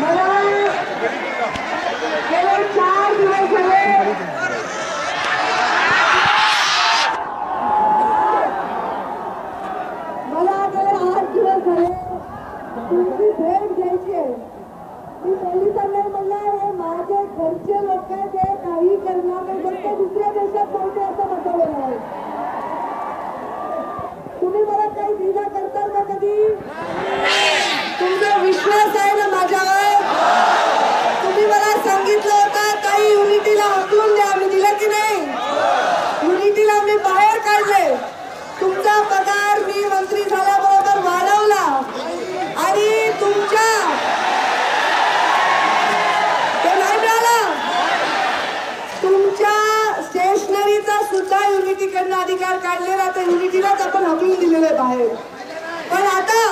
मला गेले चार दिवस झाले मला गेले आठ दिवस झाले तुमची भेट घ्यायची आहे मी पोलिसांना म्हणलं हे माझे घरचे लोक आहेत हे काही करणार नाही फक्त दुसऱ्या देशात पोहोचते असं म्हटलेलं आहे तुम्ही मला काही दिला करताल का कधी तुमचा विश्वास आहे ना माझ्यावर तुम्ही मला सांगितलं होतं काही युनिटीला हकलून द्या मी दिलं की नाही युनिटीला मी बाहेर काढले तुमचा पगार मी मंत्री झाल्याबरोबर वाढवला आणि तुमच्या ते नाही मिळालं तुमच्या स्टेशनरीचा सुद्धा युनिटीकडनं अधिकार काढलेला तर युनिटीलाच आपण हकलून दिलेले बाहेर. पण आता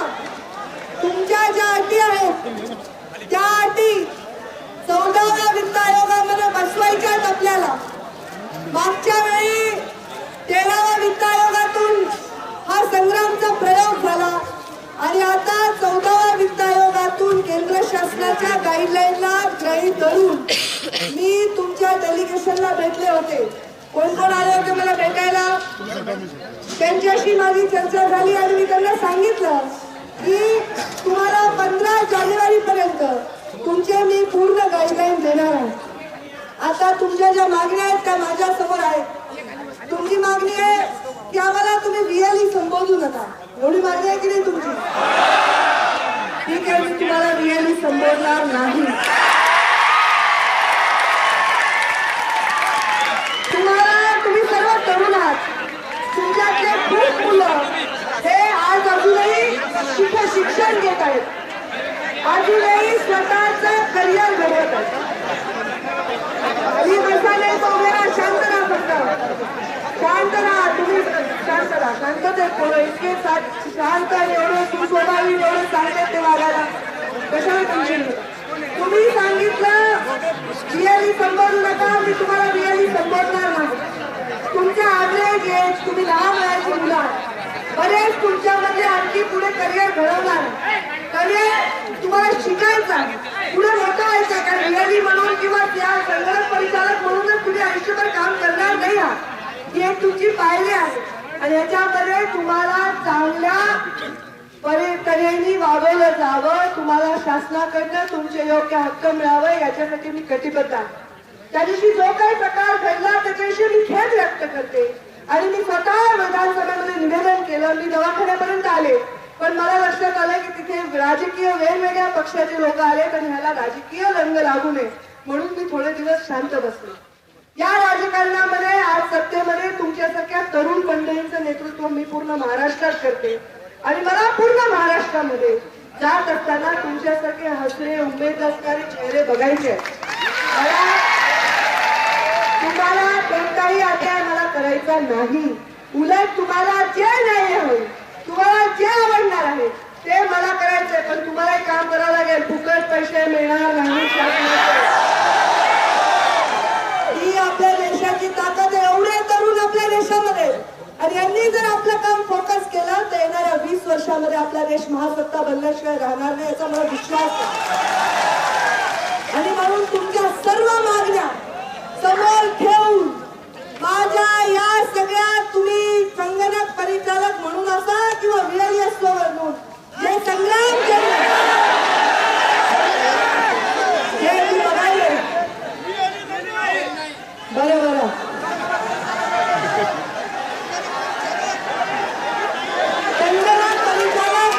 तुमच्या ज्या अटी आहेत त्या अटी चौदाव्या वित्त आयोगामध्ये बसवायच्यात आपल्याला. मागच्या वेळी तेराव्या वित्त आयोगातून हा संग्रामचा प्रयोग झाला. आणि आता चौदाव्या वित्त आयोगातून केंद्र शासनाच्या गाईडलाईनला ग्रहित धरून मी तुमच्या डेलिगेशनला भेटले होते. कोण कोण आले होते मला भेटायला? त्यांच्याशी माझी चर्चा झाली आणि मी त्यांना सांगितलं की तुम्हाला पंधरा जानेवारी पर्यंत तुमचे मी पूर्ण गाईडलाईन देणार आहे. आता तुमच्या ज्या मागण्या आहेत त्या माझ्यासमोर आहेत. तुमची मागणी आहे की आम्हाला तुम्ही रिअली संबोधू नका. एवढी मागणी आहे की नाही तुमची ठीक आहे मी तुम्हाला रिअली संबोधणार नाही तुम्हाला तुम्ही सर्व तरुण आहात तुमच्यातले खूप मुलं हे आज अजूनही शिक- शिक्षण घेत आहेत अजूनही स्वतःच करिअर घडवत आहेत आणि बसा नाही तो शांत राहा फक्त. शांत राहा तुम्ही शांत राहा. शांतच आहे पोरं इतके शांत आणि एवढे सुस्वभावी एवढे सांगतात ते वागायला कशाला टेन्शन तुम्ही सांगितलं रिअली संबोधू नका. मी तुम्हाला रिअली संबोधणार नाही. तुमच्या ॲव्हरेज एज तुम्ही लहान राहायची मुलं बरेच तुमच्यामध्ये आणखी पुढे करिअर घडवणार. कारण तुम्हाला शिकायचा पुढे मोठं व्हायचा का रिअली म्हणून किंवा त्या संगणक परिचालक म्हणूनच तुम्ही आयुष्यभर काम करणार नाही आहात. ही एक तुमची पायरी आहे. आणि याच्यामध्ये तुम्हाला चांगल्या परी तऱ्हेने वागवलं जावं. तुम्हाला शासनाकडनं तुमचे योग्य हक्क मिळावं याच्यासाठी मी कटिबद्ध आहे. त्या दिवशी जो काही प्रकार घडला त्याच्याविषयी मी खेद व्यक्त करते. आणि मी स्वतः विधानसभेमध्ये निवेदन केलं. मी दवाखान्यापर्यंत आले. पण मला लक्षात आलं की तिथे राजकीय वेगवेगळ्या पक्षाचे लोक आले आणि ह्याला राजकीय रंग लागू नये म्हणून मी थोडे दिवस शांत बसले. या राजकारणामध्ये आज सत्तेमध्ये तुमच्यासारख्या तरुण मंडळींचं नेतृत्व मी पूर्ण महाराष्ट्रात करते. आणि मला पूर्ण महाराष्ट्रामध्ये जात असताना तुमच्यासारखे हसरे उमेद असणारे चेहरे बघायचे मला तुम्हाला कोणताही अध्याय मला करायचा नाही. उलट तुम्हाला जे नाही होईल तुम्हाला जे आवडणार आहे ते मला करायचंय पण तुम्हाला एक काम करावं लागेल. फुकट पैसे मिळणार नाही ही आपल्या देशाची ताकद आहे एवढे तरुण आपल्या देशामध्ये. आणि यांनी जर आपलं काम फोकस केलं तर येणाऱ्या वीस वर्षामध्ये आपला देश महासत्ता बनल्याशिवाय राहणार नाही याचा मला विश्वास आहे. आणि म्हणून तुमच्या सर्व मागण्या समोर ठेवून माझ्या या सगळ्या तुम्ही संगणक परिचालक म्हणून असा किंवा व्हीएलएस म्हणून जे संग्राम केले हे मी बघायले बरं बरं संगणक परिचालक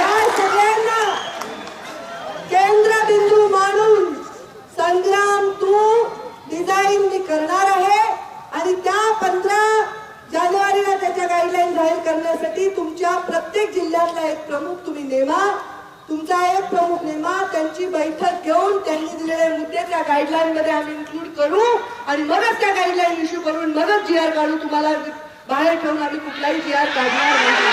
या सगळ्यांना केंद्रबिंदू मानून संग्राम तू डिझाईन मी करणार आहे आणि त्या पंधरा जानेवारीला त्याच्या गाईडलाईन जाहीर करण्यासाठी तुमच्या प्रत्येक जिल्ह्यातला एक प्रमुख तुम्ही नेमा तुमचा एक प्रमुख नेमा त्यांची बैठक घेऊन त्यांनी दिलेले मुद्दे त्या गाईडलाईन मध्ये आम्ही इन्क्लूड करू आणि मगच त्या गाईडलाईन इश्यू करून मगच जी आर काढू तुम्हाला बाहेर ठेवून आम्ही कुठलाही जी आर काढणार नाही.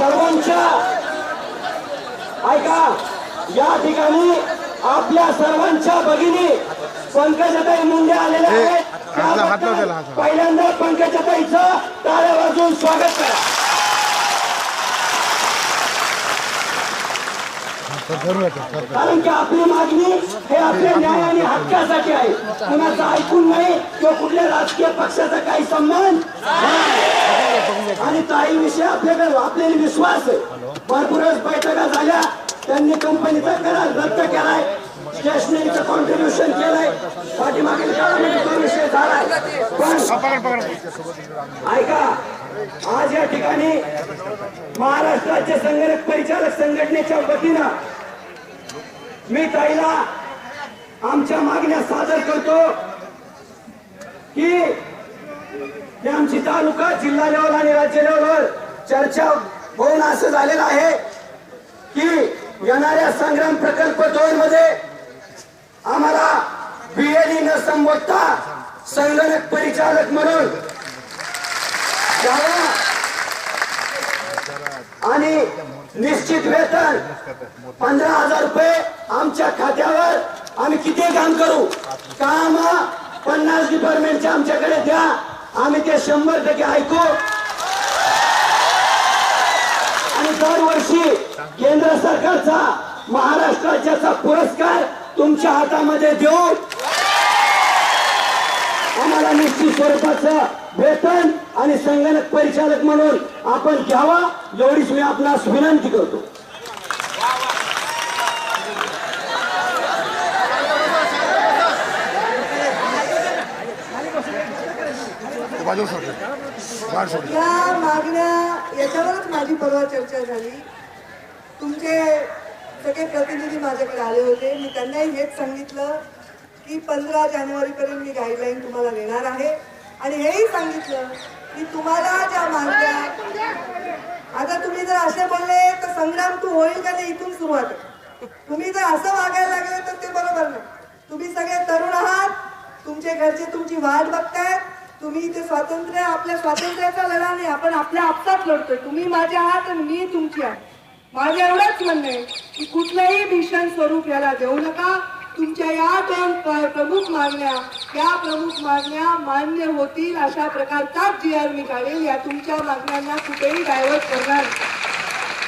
सर्वांच्या ऐका या ठिकाणी आपल्या सर्वांच्या भगिनी पंकजाताई मुंडे आलेल्या आहेत. पहिल्यांदा पंकजाताईचं टाळ्या वाजवून स्वागत करा. कारण की आपली मागणी हे आपल्या न्याय आणि हक्कासाठी आहे. कुणाचं ऐकून नाही किंवा कुठल्या राजकीय पक्षाचा काही संबंध नाही. आणि काही विषय आपल्याकडे आपल्याला विश्वास आहे. भरपूरच बैठका झाल्या. त्यांनी कंपनीचा करार रद्द केलाय. स्टेशनरीचं कॉन्ट्रीब्युशन केलंय. पाठीमागील विषय झालाय. पण ऐका आज या ठिकाणी महाराष्ट्र राज्य संगणक परिचालक संघटनेच्या वतीनं मी ताईला आमच्या मागण्या सादर करतो की हे आमची तालुका जिल्हा लेवल आणि राज्य लेवलवर चर्चा होऊन असं झालेलं आहे की येणाऱ्या संग्राम प्रकल्प दोन मध्ये आम्हाला बीएडी न संबोधता संगणक परिचालक म्हणून आणि निश्चित वेतन पंधरा हजार रुपये आमच्या खात्यावर आम्ही किती काम करू? काम पन्नास डिपार्टमेंटचे आमच्याकडे द्या. आम्ही ते शंभर टक्के ऐकू. आणि दरवर्षी केंद्र सरकारचा महाराष्ट्राच्या पुरस्कार तुमच्या हातामध्ये देऊन आम्हाला निश्चित स्वरूपाचं वेतन आणि संगणक परिचालक म्हणून आपण घ्यावा एवढीच मी आपणास विनंती करतो. बाजू सोडले सोडले या मागण्या याच्यावरच माझी परवा चर्चा झाली. तुमचे सगळे प्रतिनिधी माझ्याकडे आले होते. मी त्यांनाही हेच सांगितलं की पंधरा जानेवारीपर्यंत मी गाईडलाईन तुम्हाला देणार आहे. आणि हेही सांगितलं की तुम्हाला ज्या मागण्या आता तुम्ही जर असे बोलले तर संग्राम तू होईल का नाही इथून सुरुवात? तुम्ही जर असं वागायला लागले तर ते बरोबर नाही. तुम्ही सगळे तरुण आहात. तुमचे घरचे तुमची वाट बघतायत. तुम्ही इथे स्वातंत्र्य आपल्या स्वातंत्र्याचा लढा नाही आपण आपल्या आपसात लढतोय. तुम्ही माझ्या आहात आणि मी तुमची आहे. माझं एवढंच म्हणणं आहे की कुठलंही भीषण स्वरूप याला देऊ नका. तुमच्या या दोन प्रमुख मागण्या या प्रमुख मागण्या मान्य होतील अशा प्रकारचाच जी आर मी काढेल. या तुमच्या मागण्यांना कुठेही डायव्हर्ट करणार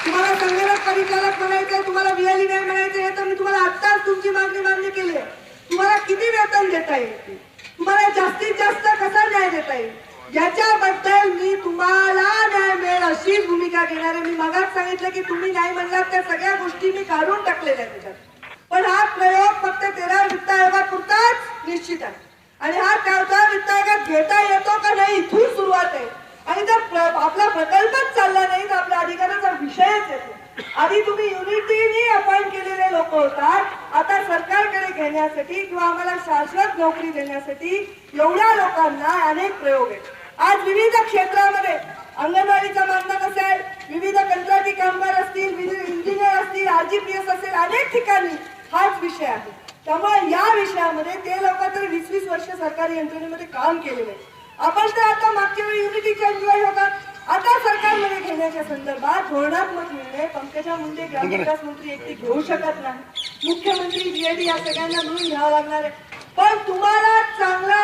तुम्हाला संगणक परिचालक म्हणायचंय तुम्हाला व्हीएलई नाही म्हणायचंय हे तर मी तुम्हाला आत्ताच तुमची मागणी मान्य केली आहे. तुम्हाला किती वेतन देता येईल? मला जास्तीत जास्त कसा न्याय देता येईल? याच्याबद्दल मी तुम्हाला न्याय मिळेल अशी भूमिका घेणार आहे मी मगाच सांगितलं की तुम्ही न्याय म्हणलात त्या सगळ्या गोष्टी मी काढून टाकलेल्या त्याच्यात. पण हा प्रयोग फक्त तेरा वित्त आयोगापुरताच निश्चित आहे. आणि हा त्याचा वित्त आयोगात घेता येतो का नाही इथून सुरुवात आहे. आणि जर आपला प्रकल्पच चालला नाही तर आपल्या अधिकाराचा विषयच येतो. आधी तुम्ही युनिटीने अपॉइंट केलेले लोक होतात. आता सरकारकडे घेण्यासाठी किंवा आम्हाला शाश्वत नोकरी देण्यासाठी एवढ्या लोकांना अनेक प्रयोग आहेत. आज विविध क्षेत्रामध्ये अंगणवाडीचा मानधन असेल विविध कंत्राटी कामगार असतील विविध इंजिनियर असतील आरजीपीएस असेल अनेक ठिकाणी हाच विषय आहे. त्यामुळे या विषयामध्ये ते लोक तर वीस वीस वर्ष सरकारी यंत्रणेमध्ये काम केलेले आपण तर आता मागच्या वेळी युनिटी एम्प्लॉई होतात. आता सरकारमध्ये घेण्याच्या संदर्भात धोरणात्मक निर्णय पंकजा मुंडे ग्रामविकास मंत्री एकटी घेऊ शकत नाही. मुख्यमंत्री जीएडी या सगळ्यांना मिळून घ्यावं लागणार आहे. पण तुम्हाला चांगला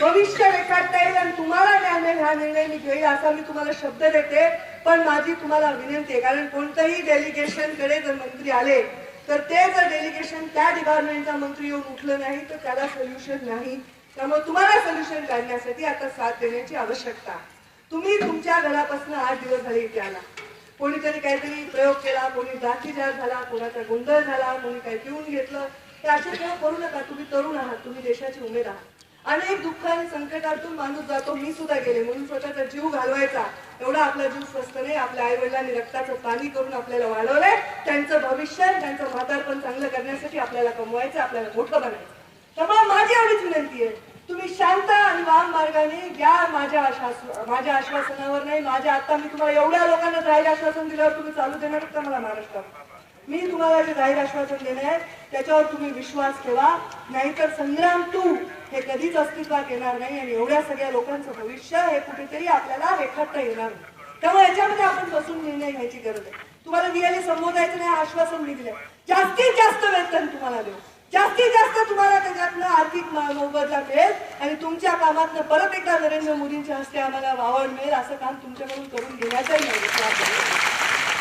भविष्य रेखाटता येईल आणि तुम्हाला न्याय हा निर्णय मी घेईल असा मी तुम्हाला शब्द देते. पण माझी तुम्हाला विनंती आहे कारण कोणत्याही डेलिगेशनकडे जर मंत्री आले तर ते जर डेलिगेशन त्या डिपार्टमेंटचा मंत्री येऊन उठलं नाही तर त्याला सोल्युशन नाही. त्यामुळे तुम्हाला सोल्युशन काढण्यासाठी आता साथ देण्याची आवश्यकता आहे. तुम्ही तुमच्या घरापासून आठ दिवस झाले इथे आला. कोणीतरी काहीतरी प्रयोग केला कोणी लाठीचार झाला कोणाचा गोंधळ झाला कोणी काही पिऊन घेतलं. हे असे प्रयोग करू नका तुम्ही तरुण आहात तुम्ही देशाची उमेद आहात. अनेक दुःख आणि संकटातून माणूस जातो मी सुद्धा गेले म्हणून स्वतःचा जीव घालवायचा. एवढा आपला जीव स्वस्त नाही आपल्या आई वडिलांनी रक्ताचं पाणी करून आपल्याला वाढवलंय. त्यांचं भविष्य त्यांचं म्हातारपण चांगलं करण्यासाठी आपल्याला कमवायचं आपल्याला मोठं बनायचं. त्यामुळे माझी एवढीच विनंती आहे. तुम्ही शांत आणि वाम मार्गाने या माझ्या आश्वास माझ्या आश्वासनावर नाही माझ्या आता मी तुम्हाला एवढ्या लोकांना जाहीर आश्वासन दिल्यावर तुम्ही चालू देणार का मला महाराष्ट्रात. मी तुम्हाला जे जाहीर आश्वासन देणे आहे त्याच्यावर तुम्ही विश्वास ठेवा नाहीतर संग्राम तू हे कधीच अस्तित्वात येणार नाही आणि एवढ्या सगळ्या लोकांचं भविष्य हे कुठेतरी आपल्याला रेखाटता येणार नाही. त्यामुळे याच्यामध्ये आपण बसून निर्णय घ्यायची गरज आहे. तुम्हाला दिलेले संबोधायचं नाही आश्वासन मी दिलं जास्तीत जास्त वेतन तुम्हाला देऊ. जास्तीत जास्त तुम्हाला त्याच्यातनं आर्थिक मोबदला मिळेल आणि तुमच्या कामातनं परत एकदा नरेंद्र मोदींच्या हस्ते आम्हाला वावड मिळेल असं काम तुमच्याकडून करून घेण्याचाही नाही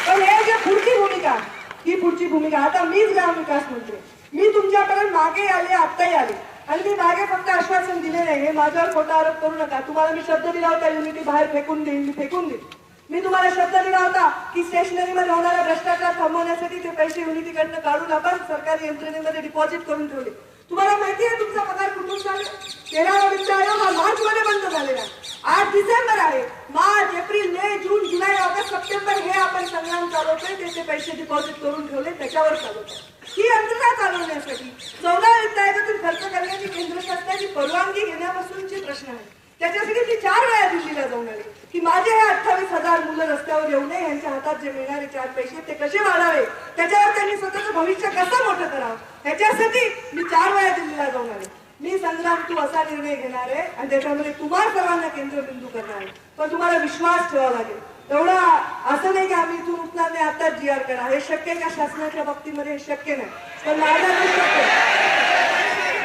पण हे जे पुढची भूमिका ही पुढची भूमिका आता मीच ग्रामविकास मंत्री. मी तुमच्याकडून मागे आले आत्ताही आले. आणि मी मागे फक्त आश्वासन दिले नाही हे माझ्यावर खोटा आरोप करू नका. तुम्हाला मी शब्द दिला होता युनिटी बाहेर फेकून देईन मी फेकून देईन. मी तुम्हाला शब्द दिला होता की स्टेशनरीमध्ये होणारा भ्रष्टाचार थांबवण्यासाठी ते पैसे युनिटीकडनं काढून आपण सरकारी यंत्रणेमध्ये डिपॉझिट करून ठेवले. तुम्हाला माहिती आहे तुमचा पगार कुठून चालू तेरावा वित्त आयोग हा मार्च मध्ये बंद झालेला आहे. आज डिसेंबर आहे. मार्च एप्रिल मे जून जुलै ऑगस्ट सप्टेंबर हे आपण संग्राम चालवतोय. त्याचे पैसे डिपॉझिट करून ठेवले त्याच्यावर चालवतोय. ही यंत्रणा चालवण्यासाठी चौदा वित्त आयोगातून खर्च करण्याची केंद्र शासनाची परवानगी घेण्यापासूनचे प्रश्न आहे त्याच्यासाठी मी चार वेळा दिल्लीला जाऊन आले. की माझे हे अठ्ठावीस हजार मुलं रस्त्यावर येऊ नये यांच्या हातात जे मिळणारे चार पैसे ते कसे वाढावे? त्याच्यावर त्यांनी स्वतःचं भविष्य कसं मोठं करावं? ह्याच्यासाठी मी चार वेळा दिल्लीला जाऊन आले. मी संग्राम तू असा निर्णय घेणार आहे आणि त्याच्यामध्ये तुम्हाला सर्वांना केंद्रबिंदू करणार आहे. पण तुम्हाला विश्वास ठेवावा लागेल. एवढा असं नाही की आम्ही इथून उठणार नाही आता जी आर करा. हे शक्य का शासनाच्या बाबतीमध्ये? हे शक्य नाही. पण माझा जो शब्द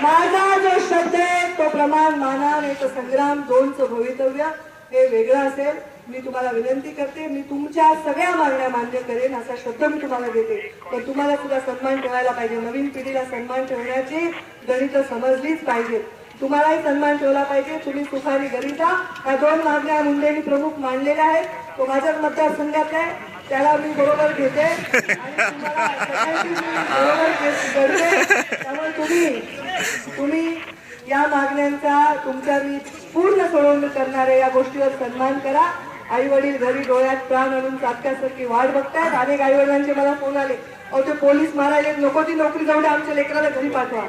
माझा जो शब्द आहे तो प्रमाण माना नाही तर संग्राम दोनचं भवितव्य हे वेगळं असेल. मी तुम्हाला विनंती करते मी तुमच्या सगळ्या मागण्या मान्य करेन असा शब्द मी तुम्हाला देते. पण तुम्हाला सुद्धा सन्मान ठेवायला पाहिजे. नवीन पिढीला सन्मान ठेवण्याची गणित समजलीच पाहिजे. तुम्हालाही सन्मान ठेवला पाहिजे. तुम्ही सुखारी गणिता ह्या दोन मागण्या मुंडेंनी प्रमुख मानलेल्या आहेत. तो माझ्याच मतदारसंघात आहे. त्याला मी बरोबर घेते आणि तुम्हाला सगळ्यांची मी बरोबर घेत- करते त्यामुळे तुम्ही तुम्ही या मागण्यांचा तुमच्या मी पूर्ण सोडवणूक करणाऱ्या या गोष्टीवर सन्मान करा. आई वडील घरी डोळ्यात प्राण आणून सातक्यासारखी वाट बघतायत. अनेक आई वडिलांचे मला फोन आले. अहो ते पोलीस मारायले नको ती नोकरी जाऊ आमच्या लेकराला घरी पाठवा.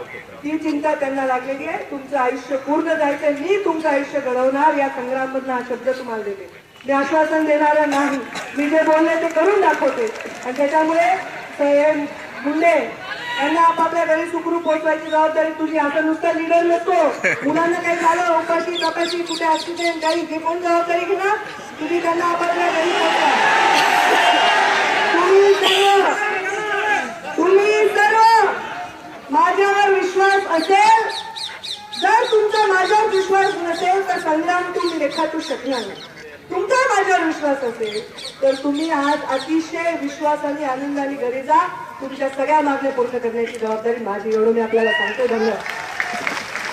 ती चिंता त्यांना लागलेली आहे. तुमचं आयुष्य पूर्ण जायचं मी तुमचं आयुष्य घडवणार या संग्राममधला हा शब्द तुम्हाला देते. मी आश्वासन देणारा नाही. मी जे बोलले ते करून दाखवते. आणि त्याच्यामुळे मुंडे यांना आपापल्या घरी सुखरूप पोहोचवायची जबाबदारी तुझी. असं नुसतं लिडर नसतो. मुलांना काही झालं उपाशी तपाशी कुठे ऍक्सिडेंट काही हे कोण जबाबदारी घेणार तुम्ही त्यांना आपापल्या घरी पोहोचवा. तुम्ही सर्व माझ्यावर विश्वास असेल जर तुमचा माझ्यावर विश्वास नसेल तर संग्राम तुम्ही रेखाटू शकणार नाही. तुमचा माझ्यावर विश्वास असेल तर तुम्ही आज अतिशय विश्वासाने आनंदाने घरी जा. तुमच्या सगळ्या मागण्या पूर्ण करण्याची जबाबदारी माझी एवढं मी आपल्याला सांगतो. धन्यवाद.